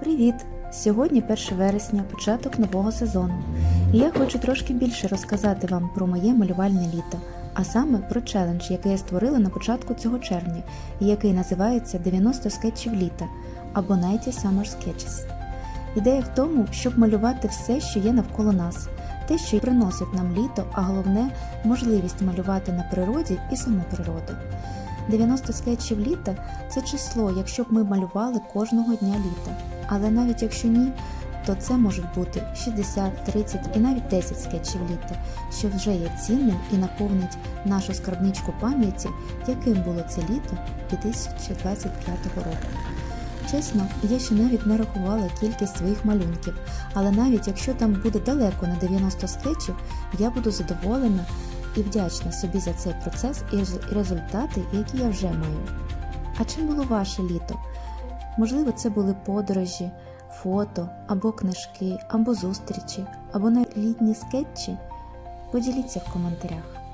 Привіт! Сьогодні 1 вересня, початок нового сезону. І я хочу трошки більше розказати вам про моє малювальне літо, а саме про челендж, який я створила на початку цього червня, і який називається 90 скетчів літа або 90 Summer Sketches. Ідея в тому, щоб малювати все, що є навколо нас, те, що приносить нам літо, а головне можливість малювати на природі і саму природу. 90 скетчів літа це число, якщо б ми малювали кожного дня літа. Але навіть якщо ні, то це можуть бути 60, 30 і навіть 10 скетчів літа, що вже є цінним і наповнить нашу скарбничку пам'яті, яким було це літо 2025 року. Чесно, я ще навіть не рахувала кількість своїх малюнків, але навіть якщо там буде далеко на 90 скетчів, я буду задоволена і вдячна собі за цей процес і рез- результати, які я вже маю. А чим було ваше літо? Можливо, це були подорожі, фото, або книжки, або зустрічі, або навіть літні скетчі. Поділіться в коментарях.